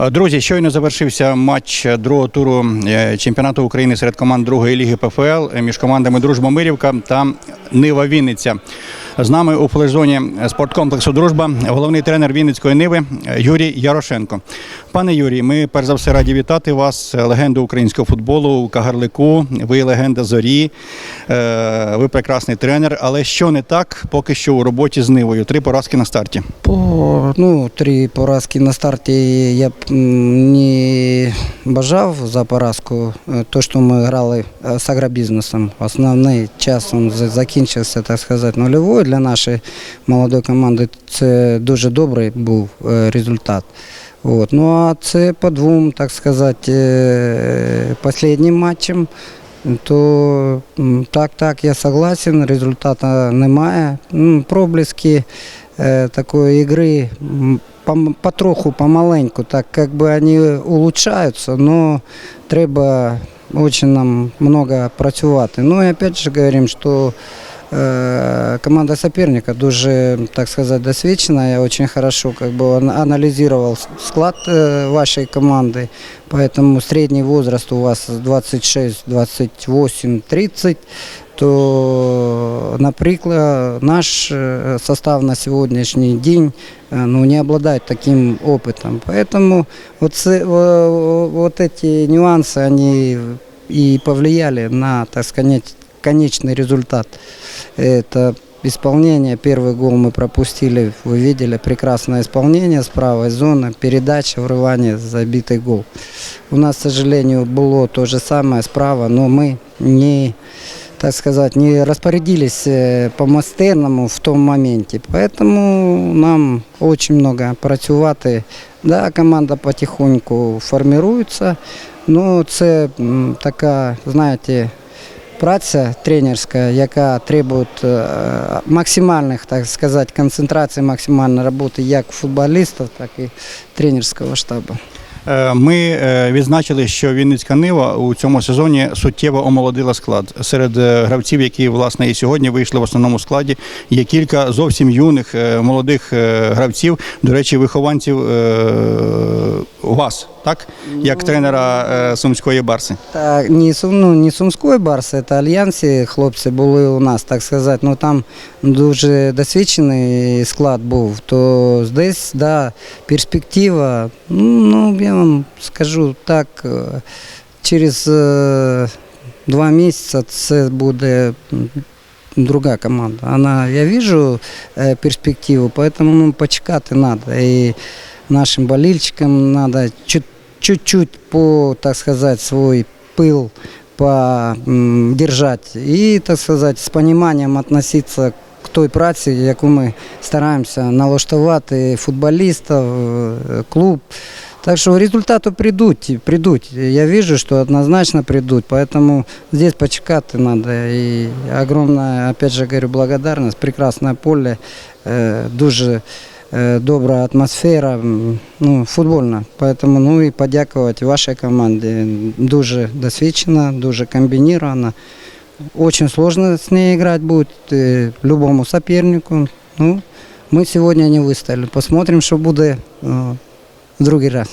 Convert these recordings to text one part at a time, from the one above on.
Е, Друзі, щойно завершився матч другого туру е, чемпіонату України серед команд другої ліги ПФЛ е, між командами Дружба Мирівка та Нива Вінниця. З нами у флеш-зоні спорткомплексу Дружба головний тренер Вінницької Ниви Юрій Ярошенко. Пане Юрій, ми перш за все раді вітати вас, е, легенду українського футболу у Кагарлику. Ви легенда зорі, е, ви прекрасний тренер. Але що не так, поки що у роботі з Нивою? Три поразки на старті. По ну, три поразки на старті я б не бажав за поразку. Е, То, що ми грали з агробізнесом, основний час він закінчився, так сказати, нульовою для нашої молодої команди. Це дуже добрий був результат. От. Ну а це по двом, так сказати, е, останнім матчам. То так, так, я согласен, результату немає. М, Проблески э, м, пом- потроху, помаленьку, так как бы они улучшаются, но треба очень нам много працювати. Ну и опять же говорим, что э, команда соперника дуже, так сказать, досвідчена. Я очень хорошо как бы ан- анализировал с- склад э, вашей команды, поэтому средний возраст у вас 26, 28, 30 то, наприклад, наш е, состав на сьогоднішній день е, ну, не обладает таким опытом. Поэтому вот, це- во- во- вот эти нюансы, они и повлияли на, так сказать, конечный результат. Это исполнение, первый гол мы пропустили, вы видели, прекрасное исполнение с правой зоны, передача, врывание, забитый гол. У нас, к сожалению, было то же самое справа, но мы не так сказать, не распорядились э, по мастерному в том моменте. Поэтому нам очень много працювати. Да, команда потихоньку формирується. Ну, це м, така, знаєте, праця тренерська, яка требує е, максимальних, так сказати, концентрацій, максимальної роботи як футболістів, так і тренерського штабу. Е, Ми е, відзначили, що Вінницька Нива у цьому сезоні суттєво омолодила склад. Серед е, гравців, які власне і сьогодні вийшли в основному складі, є кілька зовсім юних молодих гравців. До речі, вихованців вас, так як тренера е, сумської барси. Так, не, Сум, ну, не Сумської барси, це Альянсі хлопці були у нас, так сказати. Ну там дуже досвідчений склад був. То здесь, да, перспектива, ну, я вам скажу так, е, через е, два місяці це буде друга команда. Она, я вижу э, перспективу, поэтому ну, почекати надо. И нашим болельщикам надо чуть- чуть-чуть по, так сказать, свой пыл подержать и, так сказать, з пониманием относиться к той праці, яку ми стараємося налаштувати футболістів, е, клуб. Так что результаты придут, придут. Я вижу, что однозначно придут, поэтому здесь почекать надо. И огромная, опять же говорю, благодарность. Прекрасное поле, э, дуже э, добра атмосфера, м, ну, футбольна. Поэтому, ну і подякувати вашій команді. Дуже досвідчена, дуже комбінірована. Очень сложно с ней играть будет э, любому сопернику. Ну, мы сегодня не выставили. Посмотрим, что будет э, в другий раз.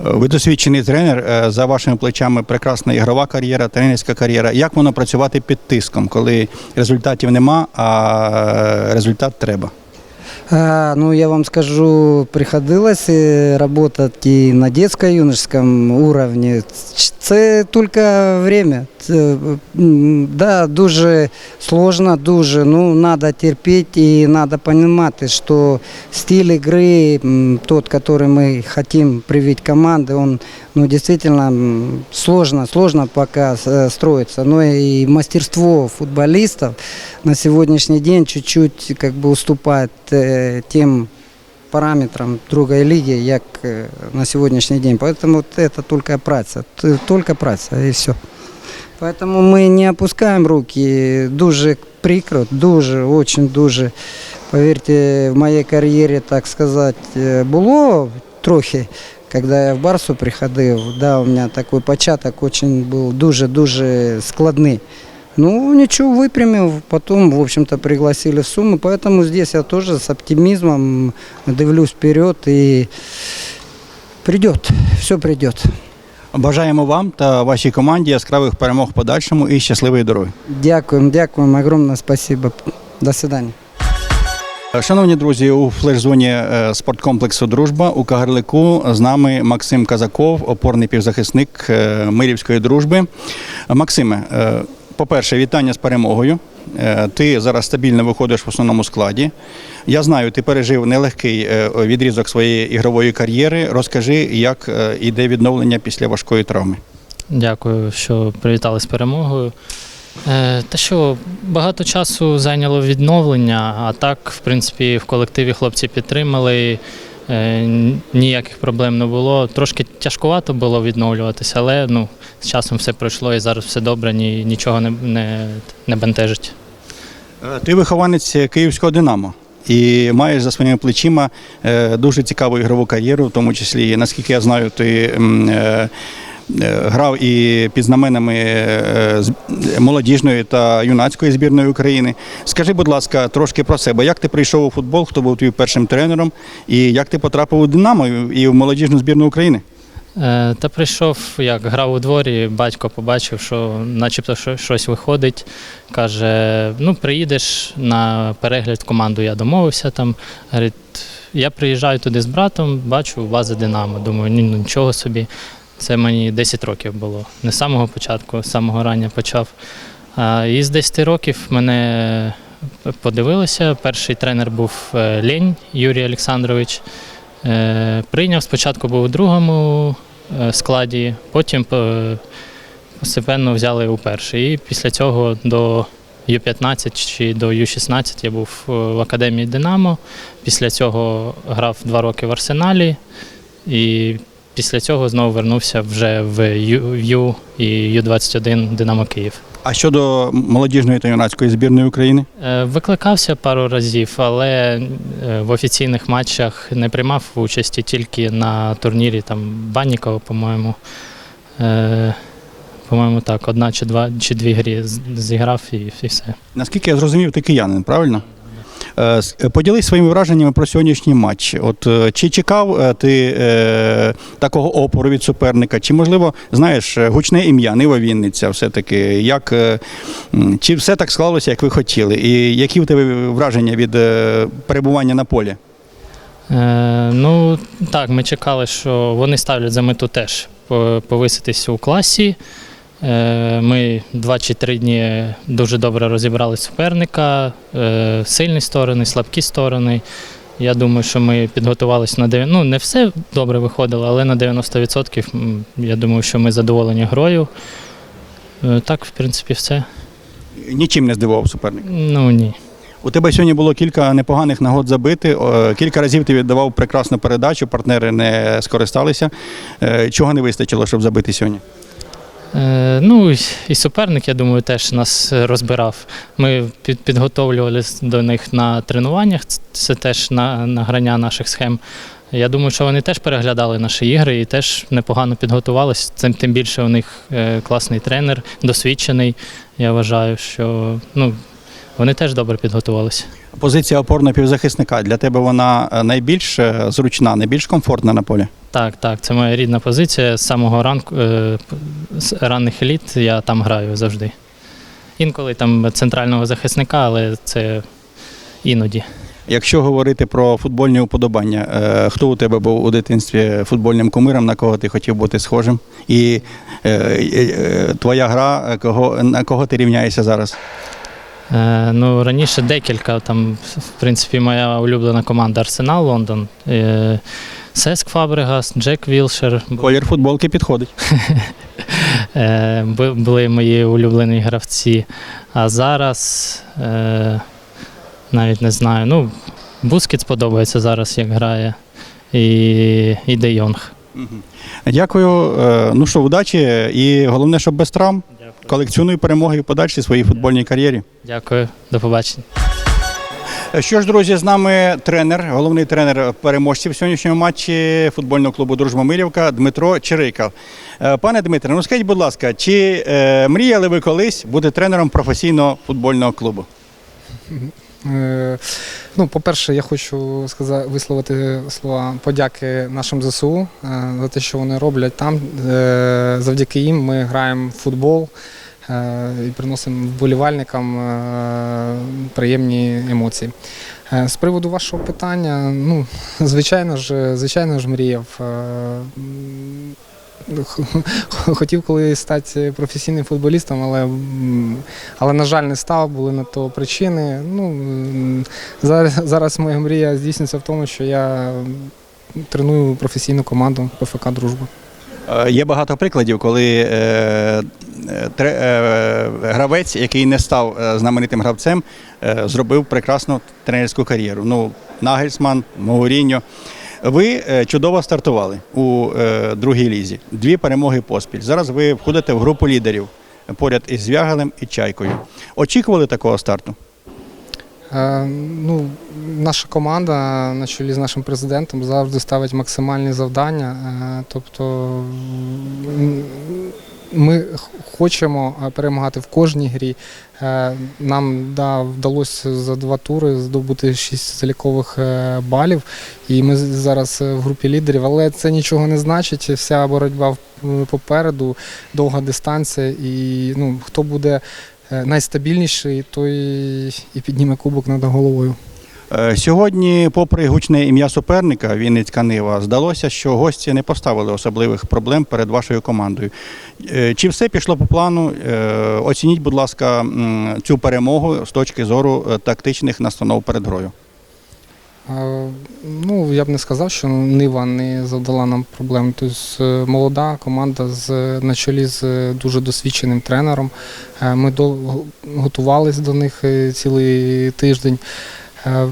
Е, Ви досвідчений тренер. е, За вашими плечами прекрасна ігрова кар'єра, тренерська кар'єра. Як воно працювати під тиском, коли результатів нема, а результат треба? А, ну, я вам скажу, приходилось э, работать и на детско-юношеском уровне. Це тільки время. М, да, дуже сложно, дуже. Ну, надо терпеть и надо понимать, что стиль игры, тот, который мы хотим привить команды, он ну, действительно м, сложно, сложно пока э, строится. Но и мастерство футболистов на сегодняшний день чуть-чуть как бы уступает э, тем параметрам другой лиги, як э, на сегодняшний день. Поэтому вот это только праця, т- только праця и все. Поэтому мы не опускаем руки. Дуже прикро, дуже, очень дуже. Повірте, в моїй кар'єрі, так сказати, е, було трохи, коли я в Барсу приходив, да, у мене такий початок очень був дуже-дуже складний. Ну, ничего, выпрямил, потом, в общем-то, пригласили в Сумму, поэтому здесь я тоже с оптимизмом дивлюсь вперед и Придет, все придет. Бажаємо вам та вашій команді яскравих перемог в подальшому і щасливої дороги. Дякуем, дякуем, огромное спасибо. До свидания. Шановні друзі, у флеш-зоні е, спорткомплексу Дружба у Кагарлику з нами Максим Казаков, опорний півзахисник е, Мирівської дружби. Максиме, е, по-перше, вітання з перемогою. Е, Ти зараз стабільно виходиш в основному складі. Я знаю, ти пережив нелегкий е, відрізок своєї ігрової кар'єри. Розкажи, як е, іде відновлення після важкої травми. Дякую, що привітали з перемогою. Е, Та що багато часу зайняло відновлення, а так, в принципі, в колективі хлопці підтримали. е, Ніяких проблем не було. Трошки тяжкувато було відновлюватися, але ну, з часом все пройшло і зараз все добре, ні, нічого не, не, не бентежить. Е, Ти вихованець Київського Динамо. І маєш за своїми плечима дуже цікаву ігрову кар'єру, в тому числі, наскільки я знаю, ти грав і під знаменами е, з- молодіжної та юнацької збірної України. Скажи, будь ласка, трошки про себе. Як ти прийшов у футбол, хто був твоїм першим тренером, і як ти потрапив у Динамо і в молодіжну збірну України? Е, Та прийшов, як грав у дворі, батько побачив, що начебто що- щось виходить. Каже: ну, приїдеш на перегляд команду, я домовився там. Говорить, я приїжджаю туди з братом, бачу база Динамо. Думаю, ну, нічого собі. Це мені 10 років було. Не з самого початку, з самого рання почав. І з 10 років мене подивилися. Перший тренер був е, Лень Юрій Олександрович. Е, Прийняв спочатку був у другому е, складі, потім постепенно взяли у перший. І після цього до Ю-15 чи до Ю-16 я був в академії Динамо. Після цього грав два роки в Арсеналі. І після цього знову вернувся вже в Ю, і Ю-21 Динамо Київ. А щодо молодіжної та юнацької збірної України? Е, Викликався пару разів, але е, в офіційних матчах не приймав участі тільки на турнірі там Баннікова, по-моєму. Е, По-моєму, так, одна чи два чи дві грі зіграв і, і все. Наскільки я зрозумів, ти киянин, правильно? Е, е, Поділись своїми враженнями про сьогоднішній матч. От е, чи чекав ти такого опору від суперника? Чи можливо знаєш гучне ім'я Нива Вінниця? Все таки, як чи все так склалося, як ви хотіли? І які в тебе враження від перебування на полі? Е, ну так, ми чекали, що вони ставлять за мету теж по- повиситись у класі. Е, ми два чи три дні дуже добре розібрали суперника, е, сильні сторони, слабкі сторони. Я думаю, що ми підготувалися на 9, ну не все добре виходило, але на 90% я думаю, що ми задоволені грою. Е, Так, в принципі, все. Нічим не здивував суперник. Ну ні. У тебе сьогодні було кілька непоганих нагод забити. Кілька разів ти віддавав прекрасну передачу, партнери не скористалися. Чого не вистачило, щоб забити сьогодні? Е, Ну і- суперник, я думаю, теж нас розбирав. Ми під, підготовлювалися до них на тренуваннях. Це теж на, награння наших схем. Я думаю, що вони теж переглядали наші ігри і теж непогано підготувалися. Цим тим більше у них е, класний тренер, досвідчений. Я вважаю, що ну, вони теж добре підготувалися. Позиція опорного півзахисника для тебе вона е, найбільш е, зручна, найбільш комфортна на полі. Так, так, це моя рідна позиція. З самого ранку е, з ранних еліт я там граю завжди. Інколи там центрального захисника, але це іноді. Якщо говорити про футбольні уподобання, хто у тебе був у дитинстві футбольним кумиром, на кого ти хотів бути схожим? І твоя гра, кого, на кого ти рівняєшся зараз? Е, ну, раніше декілька. Там, в принципі, моя улюблена команда Арсенал Лондон. Е, Сеск Фабрегас, Джек Вілшер. Колір футболки підходить. Е, були мої улюблені гравці. А зараз навіть не знаю. Ну, Бускіт подобається зараз, як грає. І, і Де Йонг. Дякую. Ну що, удачі і головне, щоб без травм. Колекціонуй перемоги в подальшій своїй футбольній кар'єрі. Дякую, до побачення. Що ж, друзі, з нами тренер, головний тренер переможців сьогоднішнього матчі футбольного клубу Дружба Мирівка Дмитро Чирикал. Е, Пане Дмитре, ну скажіть, будь ласка, чи е, мріяли ви колись бути тренером професійного футбольного клубу? Е, Ну, по-перше, я хочу сказати, висловити слова подяки нашим ЗСУ е, за те, що вони роблять там. Е, Завдяки їм ми граємо в футбол і приносимо вболівальникам приємні емоції. З приводу вашого питання, ну, звичайно ж, звичайно ж, мріяв. Хотів колись стати професійним футболістом, але, але на жаль, не став, були на то причини. Ну, зараз, зараз моя мрія здійсниться в тому, що я треную професійну команду ПФК Дружба. Е, Є багато прикладів, коли е, тре- е, гравець, який не став е, знаменитим гравцем, е, зробив прекрасну тренерську кар'єру. Ну, Нагельсман, Мауріньо. Ви е, чудово стартували у е, другій лізі. Дві перемоги поспіль. Зараз ви входите в групу лідерів поряд із Звягелем і Чайкою. Очікували такого старту? Е, Ну, наша команда на чолі з нашим президентом завжди ставить максимальні завдання. Тобто ми хочемо е, перемагати в кожній грі. Е, Нам да, вдалося за два тури здобути шість залікових е, балів, і ми зараз в групі лідерів, але це нічого не значить. Вся боротьба попереду, довга дистанція, і ну, хто буде найстабільніший, той і підніме кубок над головою. Е, Сьогодні, попри гучне ім'я суперника Вінницька Нива, здалося, що гості не поставили особливих проблем перед вашою командою. Е, Чи все пішло по плану? Е, Оцініть, будь ласка, цю перемогу з точки зору тактичних настанов перед грою. Ну, я б не сказав, що Нива не завдала нам проблем. Тобто молода команда з, на чолі з дуже досвідченим тренером. Ми довго готувалися до них цілий тиждень. Е,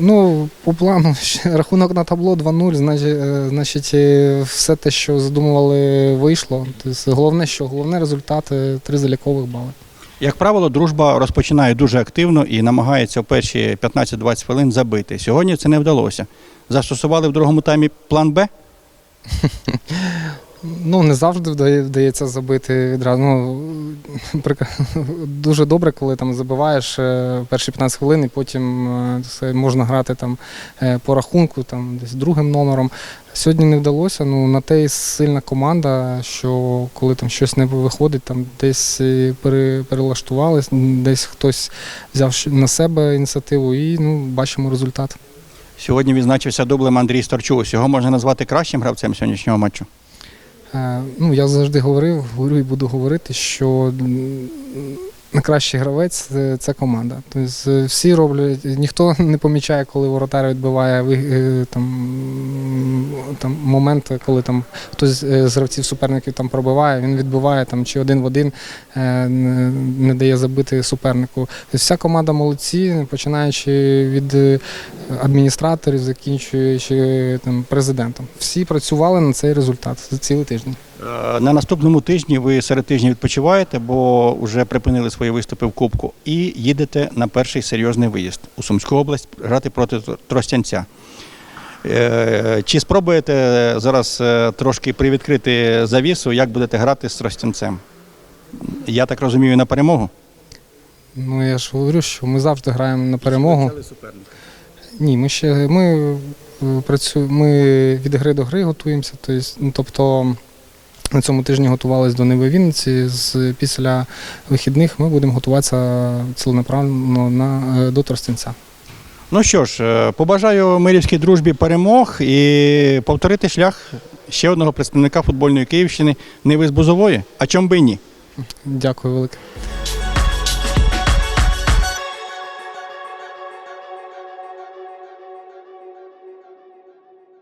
Ну, по плану рахунок на табло 2-0, значить, е, е, все те, що задумували, вийшло. Тобто, головне, що головне результат три залікових бали. Як правило, дружба розпочинає дуже активно і намагається в перші 15-20 хвилин забити. Сьогодні це не вдалося. Застосували в другому таймі план Б. Ну, не завжди вдається забити відразу. Ну, дуже добре, коли там забиваєш е, перші 15 хвилин, і потім е, можна грати там е, по рахунку, там десь другим номером. Сьогодні не вдалося. Ну на те і сильна команда, що коли там щось не виходить, там десь пере, перелаштувались, десь хтось взяв на себе ініціативу і ну, бачимо результат. Сьогодні відзначився дублем Андрій Старчук. Його можна назвати кращим гравцем сьогоднішнього матчу. Е, Ну, я завжди говорив, говорю і буду говорити, що найкращий гравець це, це команда. Тобто е, всі роблять, ніхто не помічає, коли воротар відбиває е, там, там моменти, коли там хтось з гравців суперників там пробиває, він відбиває там чи один в один е, не, дає забити супернику. Тобто вся команда молодці, починаючи від е, адміністраторів, закінчуючи там президентом. Всі працювали на цей результат за цілий тиждень. Е, На наступному тижні ви серед тижня відпочиваєте, бо вже припинили свої виступи в Кубку, і їдете на перший серйозний виїзд у Сумську область грати проти Тростянця. Е, Чи спробуєте зараз е, трошки привідкрити завісу, як будете грати з Тростянцем? Я так розумію, на перемогу? Ну я ж говорю, що ми завжди граємо на перемогу. Ні, ми ще ми працюємо. Ми від гри до гри готуємося. Ну, тобто на цьому тижні готувалися до Ниви Вінниці. З після вихідних ми будемо готуватися ціленаправленно на е, до Тростянця. Ну що ж, е, побажаю мирівській дружбі перемог і повторити шлях ще одного представника футбольної Київщини Ниви з Бузової. А чом би і ні? Дякую велике.